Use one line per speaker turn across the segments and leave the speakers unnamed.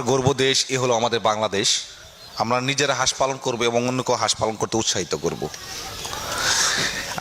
খামার গর্ব দেশ, এ হলো আমাদের বাংলাদেশ। আমরা নিজেরা হাঁস পালন করব এবং অন্যকেও হাঁস পালন করতে উৎসাহিত করব।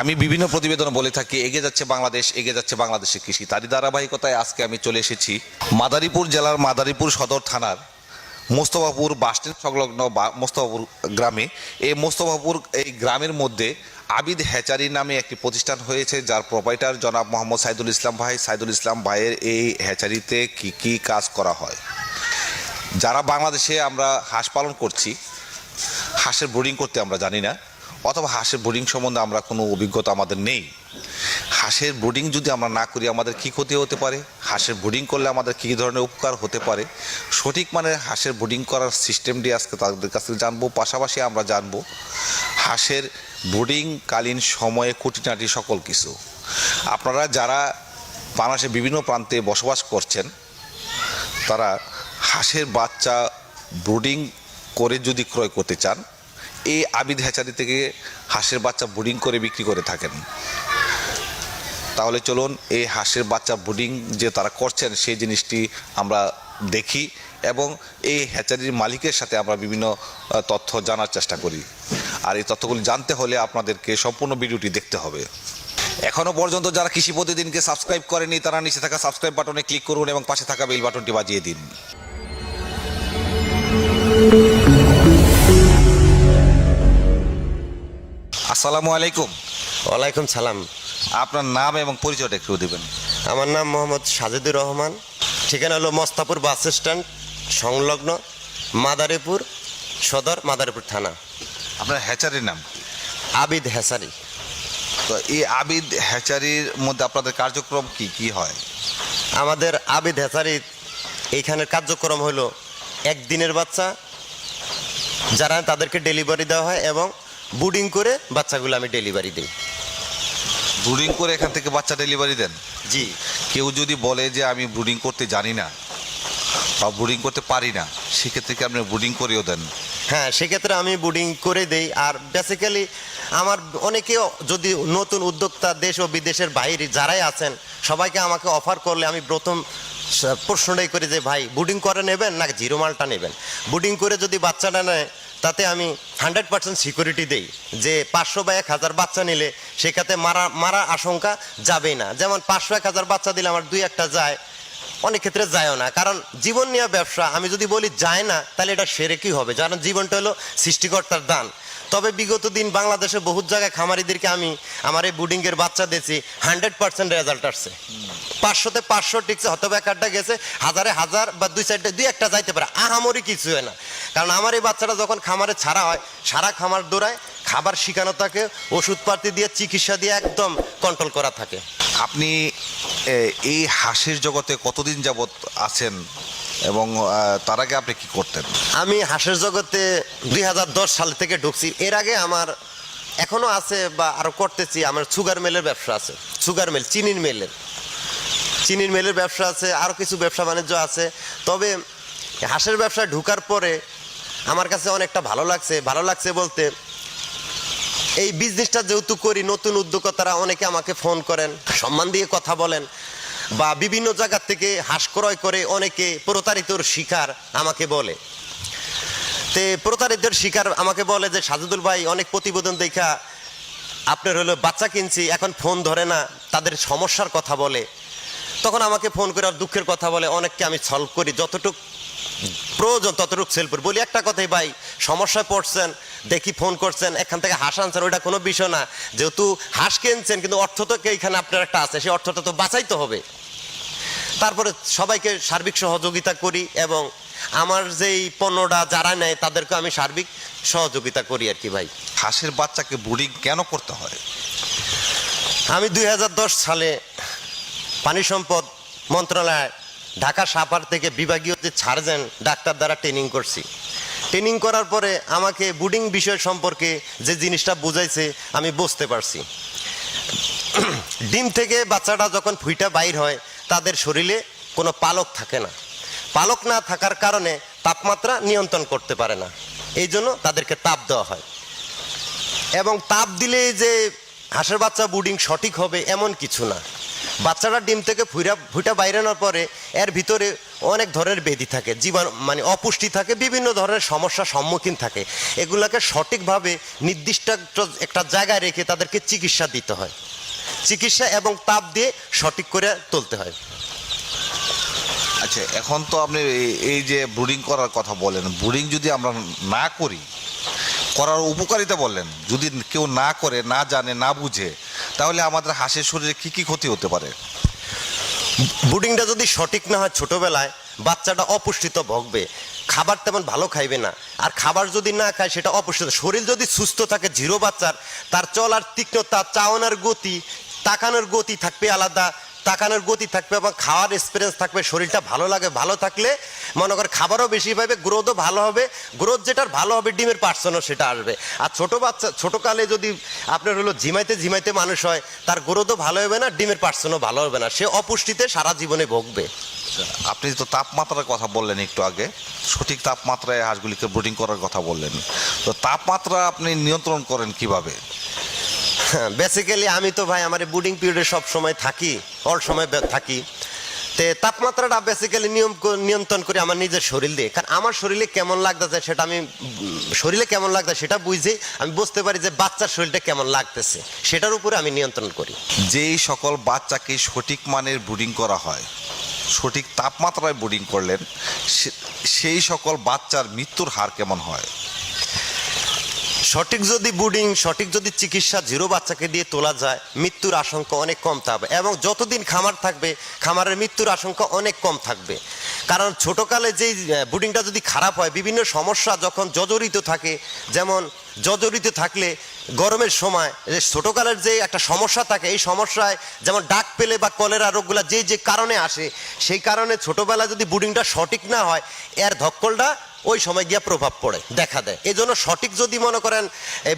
আমি বিভিন্ন প্রতিবেদন বলে থাকি, এগিয়ে যাচ্ছে বাংলাদেশ, এগিয়ে যাচ্ছে বাংলাদেশের কৃষি। তারই ধারাবাহিকতায় আজকে আমি চলে এসেছি মাদারীপুর জেলার মাদারীপুর সদর থানার মোস্তফাপুর বাসস্ট্যান্ড সংলগ্ন মোস্তফাপুর গ্রামে। এই মোস্তফাপুর, এই গ্রামের মধ্যে আবিদ হ্যাচারি নামে একটি প্রতিষ্ঠান হয়েছে, যার প্রোপাইটার জনাব মোহাম্মদ সাইদুল ইসলাম ভাই। সাইদুল ইসলাম ভাইয়ের এই হ্যাচারিতে কি কি কাজ করা হয়? যারা বাংলাদেশে আমরা হাঁস পালন করছি, হাঁসের ব্রিডিং করতে আমরা জানি না, অথবা হাঁসের ব্রিডিং সম্বন্ধে আমরা কোনো অভিজ্ঞতা আমাদের নেই। হাঁসের ব্রিডিং যদি আমরা না করি, আমাদের কী ক্ষতি হতে পারে? হাঁসের ব্রিডিং করলে আমাদের কী ধরনের উপকার হতে পারে? সঠিক মানের হাঁসের ব্রিডিং করার সিস্টেমটি আজকে তাদের কাছ থেকে জানব, পাশাপাশি আমরা জানব, হাঁসের ব্রিডিংকালীন সময়ে খুঁটিনাটি সকল কিছু। আপনারা যারা বাংলাদেশের বিভিন্ন প্রান্তে বসবাস করছেন, তারা হাঁসের বাচ্চা ব্রুডিং করে যদি ক্রয় করতে চান, এই আবিদ হ্যাচারি থেকে হাঁসের বাচ্চা ব্রুডিং করে বিক্রি করে থাকেন। তাহলে চলুন এই হাঁসের বাচ্চা ব্রুডিং যে তারা করছেন, সেই জিনিসটি আমরা দেখি এবং এই হ্যাচারির মালিকের সাথে আমরা বিভিন্ন তথ্য জানার চেষ্টা করি। আর এই তথ্যগুলি জানতে হলে আপনাদেরকে সম্পূর্ণ ভিডিওটি দেখতে হবে। এখনও পর্যন্ত যারা কৃষি প্রতিদিনকে সাবস্ক্রাইব করেনি, তারা নিচে থাকা সাবস্ক্রাইব বাটনে ক্লিক করুন এবং পাশে থাকা বেল বাটনটি বাজিয়ে দিন। আসসালামু আলাইকুম।
ওয়ালাইকুম সালাম।
আপনার নাম এবং পরিচয়টা একটু দেবেন।
আমার নাম মোহাম্মদ সাজেদুর রহমান। ঠিকানা হলো মস্তাপুর বাস স্ট্যান্ড সংলগ্ন মাদারীপুর সদর মাদারীপুর থানা।
আপনার হ্যাচারির নাম?
আবিদ হেসারি
তো এই আবিদ হ্যাচারির মধ্যে আপনাদের কার্যক্রম কি কি হয়?
আমাদের আবিদ হেসারি এইখানের কার্যক্রম হলো একদিনের বাচ্চা যারা তাদেরকে ডেলিভারি দেওয়া হয় এবং বুডিং করে বাচ্চাগুলো আমি ডেলিভারি দিই।
ব্রুডিং করে এখান থেকে বাচ্চা ডেলিভারি দেন?
জি।
কেউ যদি বলে যে আমি ব্রুডিং করতে জানি না বা ব্রুডিং করতে পারি না সেক্ষেত্রে কি আপনি ব্রুডিং করেও দেন?
হ্যাঁ সেক্ষেত্রে আমি বুডিং করে দেই। আর বেসিক্যালি আমার অনেকে যদি নতুন উদ্যোক্তা দেশ ও বিদেশের বাইরে যারাই আছেন সবাইকে আমাকে অফার করলে আমি প্রথম প্রশ্নটাই করি যে ভাই বুডিং করে নেবেন না জিরো মালটা নেবেন? বুডিং করে যদি বাচ্চাটা নেয় তাতে আমি হান্ড্রেড পার্সেন্ট সিকিউরিটি দেই যে পাঁচশো বা এক হাজার বাচ্চা নিলে সেখানে মারা মারা আশঙ্কা যাবেই না। যেমন পাঁচশো এক হাজার বাচ্চা দিলে আমার দুই একটা যায়, অনেক ক্ষেত্রে যায়ও না। কারণ জীবন নিয়ে ব্যবসা, আমি যদি বলি যায় না, তাহলে এটা সেরে কি হবে? কারণ জীবনটা হলো সৃষ্টিকর্তার দান। তবে বিগত দিন বাংলাদেশে বহুত জায়গায় খামারিদেরকে আমি আমার এই বুডিংয়ের বাচ্চা দিয়েছি, হান্ড্রেড পার্সেন্ট রেজাল্ট আসছে। পাঁচশোতে পাঁচশো টিকছে হয়তো এক আটটা গেছে, হাজারে হাজার বা দুই সাইডে দুই একটা যাইতে পারে, আহামরি কিছু হয় না। কারণ আমার এই বাচ্চাটা যখন খামারে ছাড়া হয়, সারা খামার দৌড়ায়, খাবার শিখানো থাকে ওষুধপাতি দিয়ে, চিকিৎসা দিয়ে একদম কন্ট্রোল করা থাকে।
আপনি এই হাঁসের জগতে কতদিন যাবত আছেন? এবং তার আগে আপনি কি করতেন?
আমি হাঁসের জগতে দুই হাজার দশ সাল থেকে ঢুকছি। এর আগে আমার এখনও আছে বা আরও করতেছি, আমার সুগার মিলের ব্যবসা আছে। সুগার মিল, চিনির মিলের। চিনির মিলের ব্যবসা আছে আরও কিছু ব্যবসা বাণিজ্য আছে। তবে হাঁসের ব্যবসা ঢুকার পরে আমার কাছে অনেকটা ভালো লাগছে। ভালো লাগছে বলতে, এই বিজনেসটা যেহেতু করি, নতুন উদ্যোক্তারা অনেকে আমাকে ফোন করেন, সম্মান দিয়ে কথা বলেন। বা বিভিন্ন জায়গা থেকে হাঁস ক্রয় করে অনেকে প্রতারিতর শিকার আমাকে বলে। তে প্রতারিতের শিকার আমাকে বলে যে, সাজুদুল ভাই, অনেক প্রতিবেদন দেখা, আপনার হলো বাচ্চা কিনছি, এখন ফোন ধরে না, তাদের সমস্যার কথা বলে। তখন আমাকে ফোন করে আর দুঃখের কথা বলে, অনেককে আমি সলভ করি, যতটুক প্রয়োজন ততটুকু সেল করি। বলি, একটা কথাই ভাই, সমস্যায় পড়ছেন, দেখি ফোন করছেন, এখান থেকে হাঁস আনছেন, ওইটা কোনো বিষয় না। যেহেতু হাঁস কিনছেন, কিন্তু অর্থ তো এইখানে আপনার একটা আছে, সেই অর্থটা তো বাঁচাইতে হবে। তারপরে সবাইকে সার্বিক সহযোগিতা করি এবং আমার যেই পণ্যটা যারা নেয় তাদেরকে আমি সার্বিক সহযোগিতা করি আর কি ভাই।
হাঁসের বাচ্চাকে ব্রুডিং কেন করতে হয়?
আমি দুই হাজার দশ সালে পানি সম্পদ মন্ত্রণালয় ঢাকা সাপার থেকে বিভাগীয় যে সার্জেন ডাক্তার দ্বারা ট্রেনিং করছি। ট্রেনিং করার পরে আমাকে বুডিং বিষয় সম্পর্কে যে জিনিসটা বুঝাইছে আমি বুঝতে পারছি। ডিম থেকে বাচ্চাটা যখন ফুইটা বাইর হয় তাদের শরীরে কোনো পালক থাকে না। পালক না থাকার কারণে তাপমাত্রা নিয়ন্ত্রণ করতে পারে না। এই জন্য তাদেরকে তাপ দেওয়া হয়। এবং তাপ দিলে যে হাঁসের বাচ্চা বুডিং সঠিক হবে এমন কিছু না। বাচ্চাটা ডিম থেকে ফুইরা ফুইটা বাইরানোর পরে এর ভিতরে অনেক ধরনের বেদি থাকে, জীবাণু মানে অপুষ্টি থাকে, বিভিন্ন ধরনের সমস্যার সম্মুখীন থাকে। এগুলাকে সঠিকভাবে নির্দিষ্ট একটা- একটা জায়গায় রেখে তাদেরকে চিকিৎসা দিতে হয়। চিকিৎসা এবং তাপ দিয়ে সঠিক করে তুলতে হয়।
আচ্ছা এখন তো আপনি এই- যে ব্রুডিং করার কথা বলেন ব্রুডিং যদি আমরা না করি করার উপকারিতা বললেন যদি কেউ না করে না জানে না বুঝে তাহলে আমাদের হাঁসের শরীরে কি কি ক্ষতি হতে পারে?
বুডিংটা যদি সঠিক না হয় ছোটোবেলায় বাচ্চাটা অপুষ্টিত ভোগবে খাবার তেমন ভালো খাইবে না আর খাবার যদি না খায় সেটা অপুষ্টিত। শরীর যদি সুস্থ থাকে জিরো বাচ্চার তার চলার তীক্ষ্ণতা চাওনার গতি তাকানোর গতি থাকবে আলাদা, তাকানোর গতি থাকবে এবং খাওয়ার এক্সপিরিয়েন্স থাকবে, শরীরটা ভালো লাগে, ভালো থাকলে মনে করে খাবারও বেশি পাবে, গ্রোথও ভালো হবে, গ্রোথ যেটার ভালো হবে, ডিমের পার্সনও সেটা আসবে। আর ছোটো বাচ্চা, ছোটোকালে যদি আপনার হলো ঝিমাইতে ঝিমাইতে মানুষ হয়, তার গ্রোথও ভালো হবে না, ডিমের পার্সনও ভালো হবে না, সে অপুষ্টিতে সারা জীবনে ভোগবে।
আপনি তো তাপমাত্রার কথা বললেন একটু আগে, সঠিক তাপমাত্রায় হাঁসগুলিকে ব্রুডিং করার কথা বললেন। তো তাপমাত্রা আপনি নিয়ন্ত্রণ করেন কীভাবে?
বেসিক্যালি আমি তো ভাই আমার বুডিং পিরিয়ডে সব সময় থাকি অল সময় থাকি। তে তাপমাত্রাটা বেসিক্যালি নিয়ম নিয়ন্ত্রণ করি আমার নিজের শরীর দিয়ে। কারণ আমার শরীরে কেমন লাগতেছে সেটা আমি শরীরে কেমন লাগতেছে সেটা বুঝে, আমি বুঝতে পারি যে বাচ্চার শরীরটা কেমন লাগতেছে, সেটার উপরে আমি নিয়ন্ত্রণ করি।
যেই সকল বাচ্চাকে সঠিক মানের ব্রুডিং করা হয়, সঠিক তাপমাত্রায় ব্রুডিং করলেন সেই সকল বাচ্চার মৃত্যুর হার কেমন হয়?
সঠিক যদি বুডিং, সঠিক যদি চিকিৎসা জিরো বাচ্চাকে দিয়ে তোলা যায়, মৃত্যুর আশঙ্কা অনেক কম থাকবে এবং যতদিন খামার থাকবে, খামারের মৃত্যুর আশঙ্কা অনেক কম থাকবে। কারণ ছোটকালে যেই বুডিংটা যদি খারাপ হয়, বিভিন্ন সমস্যা যখন জর্জরিত থাকে, যেমন জর্জরিত থাকলে গরমের সময় যে ছোটকালের যে একটা সমস্যা থাকে, এই সমস্যায় যেমন ডাক পেলে বা কলেরা রোগগুলা যে যে কারণে আসে, সেই কারণে ছোটবেলায় যদি বুডিংটা সঠিক না হয়, এর ধক্কলটা ওই সময় গিয়ে প্রভাব পড়ে, দেখা দেয়। এই জন্য সঠিক যদি মনে করেন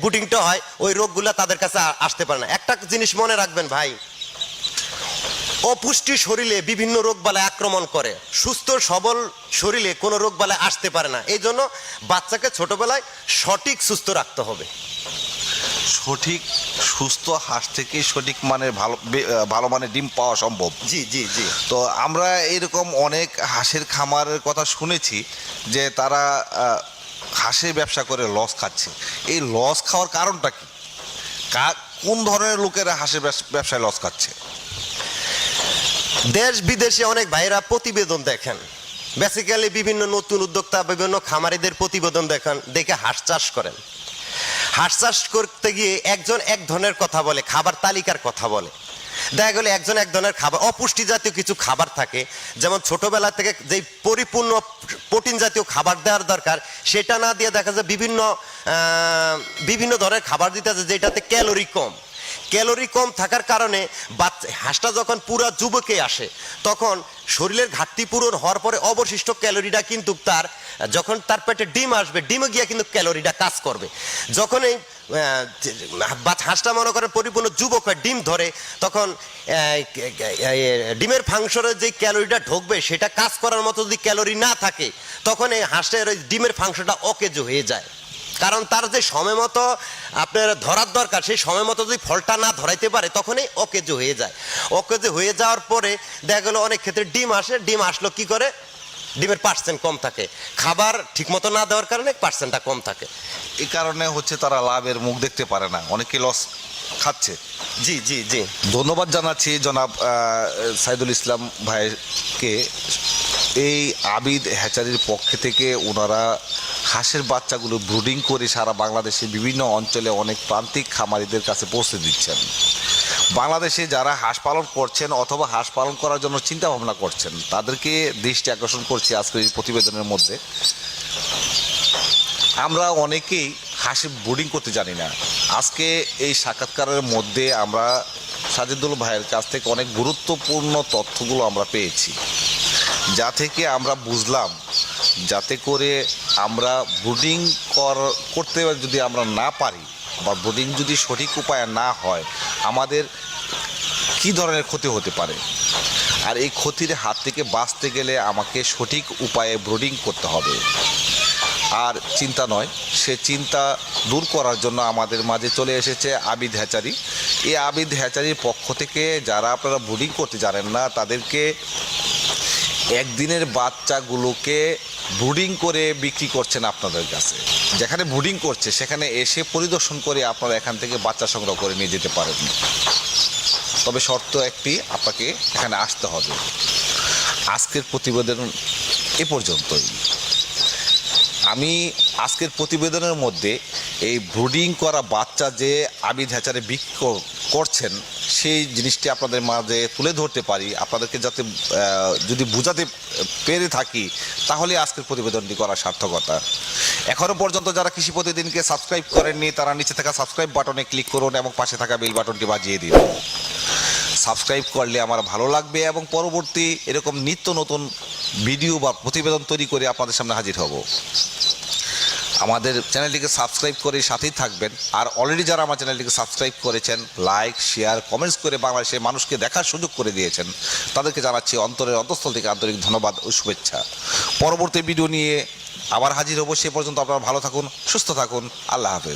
বুটিংটা হয়, ওই রোগগুলো তাদের কাছে আসতে পারে না। একটা জিনিস মনে রাখবেন ভাই, অপুষ্টি শরীরে বিভিন্ন রোগ বালায় আক্রমণ করে। সুস্থ, সবল শরীরে কোনো রোগ বালায় আসতে পারে না। এই জন্য বাচ্চাকে ছোটবেলায় সঠিক সুস্থ রাখতে হবে।
সঠিক সুস্থ হাঁস থেকে সঠিক মানের ভালো ভালো মানের ডিম পাওয়া সম্ভব।
জি জি জি।
তো আমরা এরকম অনেক হাঁসের খামারের কথা শুনেছি যে তারা হাঁসের ব্যবসা করে লস খাচ্ছে। এই লস খাওয়ার কারণটা কি? কা- কোন ধরনের লোকেরা হাঁসের ব্যবসায় লস খাচ্ছে?
দেশ বিদেশে অনেক ভাইরা প্রতিবেদন দেখেন। বেসিক্যালি বিভিন্ন নতুন উদ্যোক্তা বিভিন্ন খামারিদের প্রতিবেদন দেখেন দেখে হাঁস চাষ করেন। হাঁস চাষ করতে গিয়ে একজন এক ধরনের কথা বলে, খাবার তালিকার কথা বলে। দেখা গেলে একজন এক ধরনের খাবার, অপুষ্টি জাতীয় কিছু খাবার থাকে। যেমন ছোটবেলা থেকে যেই পরিপূর্ণ প্রোটিন জাতীয় খাবার দেওয়ার দরকার, সেটা না দিয়ে দেখা যায় বিভিন্ন বিভিন্ন ধরনের খাবার দিতে যেটাতে ক্যালোরি কম। ক্যালোরি কম থাকার কারণে বাচ্চা হাঁসটা যখন পুরা যুবকে আসে, তখন শরীরের ঘাটতি পূরণ হওয়ার পরে অবশিষ্ট ক্যালোরিটা কিন্তু তার, যখন তার পেটে ডিম আসবে, ডিমে গিয়ে কিন্তু ক্যালোরিটা কাজ করবে। যখন এই হাঁসটা মনে করেন পরিপূর্ণ যুবক হয় ডিম ধরে, তখন ডিমের ফাংশনের যে ক্যালোরিটা ঢুকবে, সেটা কাজ করার মতো যদি ক্যালোরি না থাকে, তখন এই হাঁসের ডিমের ফাংশনটা অকেজো হয়ে যায়। কারণ তার যে সময় মতো আপনার ধরার দরকার সেই সময় মতো যদি ফলটা না ধরাইতে পারে তখনই অকেজ হয়ে যায়। অকেজ হয়ে যাওয়ার পরে দেখা গেলো অনেক ক্ষেত্রে ডিম আসে ডিম আসলো কি করে? ডিমের পার্সেন্ট কম থাকে। খাবার ঠিকমতো না দেওয়ার কারণে পার্সেন্টটা কম থাকে।
এই কারণে হচ্ছে তারা লাভের মুখ দেখতে পারে না। অনেকে লস খাচ্ছে।
জি জি জি।
ধন্যবাদ জানাচ্ছি জনাব সাইদুল ইসলাম ভাইকে। এই আবিদ হ্যাচারির পক্ষে থেকে ওনারা হাঁসের বাচ্চাগুলো ব্রুডিং করে সারা বাংলাদেশে বিভিন্ন অঞ্চলে অনেক প্রান্তিক খামারিদের কাছে পৌঁছে দিচ্ছেন। বাংলাদেশে যারা হাঁস পালন করছেন অথবা হাঁস পালন করার জন্য চিন্তা ভাবনা করছেন, তাদেরকে দৃষ্টি আকর্ষণ করছি আজকের এই প্রতিবেদনের মধ্যে। আমরা অনেকেই হাসি বোর্ডিং করতে জানি না। আজকে এই সাক্ষাৎকারের মধ্যে আমরা সাজিদুল ভাইয়ের কাছ থেকে অনেক গুরুত্বপূর্ণ তথ্যগুলো আমরা পেয়েছি। যা থেকে আমরা বুঝলাম, যাতে করে আমরা ব্রুডিং কর, করতে যদি আমরা না পারি বা ব্রুডিং যদি সঠিক উপায়ে না হয়, আমাদের কি ধরনের ক্ষতি হতে পারে? আর এই ক্ষতির হাত থেকে বাঁচতে গেলে আমাকে সঠিক উপায়ে ব্রুডিং করতে হবে। আর চিন্তা নয়, সে চিন্তা দূর করার জন্য আমাদের মাঝে চলে এসেছে আবিদ হ্যাচারি। এই আবিদ হ্যাচারির পক্ষ থেকে যারা আপনারা ব্রুডিং করতে জানেন না, তাদেরকে একদিনের বাচ্চাগুলোকে ব্রুডিং করে বিক্রি করছেন আপনাদের কাছে। যেখানে ব্রুডিং করছে, সেখানে এসে পরিদর্শন করে আপনারা এখান থেকে বাচ্চা সংগ্রহ করে নিয়ে যেতে পারেন। তবে শর্ত একটি, আপনাকে এখানে আসতে হবে। আজকের প্রতিবেদন এ পর্যন্তই। আমি আজকের প্রতিবেদনের মধ্যে এই ব্রুডিং করা বাচ্চা যে আবিদ হ্যাচারে বিক্রি করছেন সেই জিনিসটি আপনাদের মাঝে তুলে ধরতে পারি। আপনাদেরকে যাতে যদি বোঝাতে পেরে থাকি, তাহলে আজকের প্রতিবেদনটি করার সার্থকতা। এখনও পর্যন্ত যারা কৃষি প্রতিদিনকে সাবস্ক্রাইব করেননি, তারা নিচে থাকা সাবস্ক্রাইব বাটনে ক্লিক করুন এবং পাশে থাকা বেল বাটনটি বাজিয়ে দিন। সাবস্ক্রাইব করলে আমার ভালো লাগবে এবং পরবর্তী এরকম নিত্য নতুন ভিডিও বা প্রতিবেদন তৈরি করে আপনাদের সামনে হাজির হব। আমাদের চ্যানেলটিকে সাবস্ক্রাইব করে সাথেই থাকবেন। আর অলরেডি যারা আমার চ্যানেলটিকে সাবস্ক্রাইব করেছেন লাইক শেয়ার কমেন্টস করে বাংলাদেশের মানুষকে দেখার সুযোগ করে দিয়েছেন, তাদেরকে জানাচ্ছি অন্তরের অন্তঃস্থল থেকে আন্তরিক ধন্যবাদ ও শুভেচ্ছা। পরবর্তী ভিডিও নিয়ে আবার হাজির হব, সে পর্যন্ত আপনারা ভালো থাকুন, সুস্থ থাকুন, আল্লাহ হাফেজ।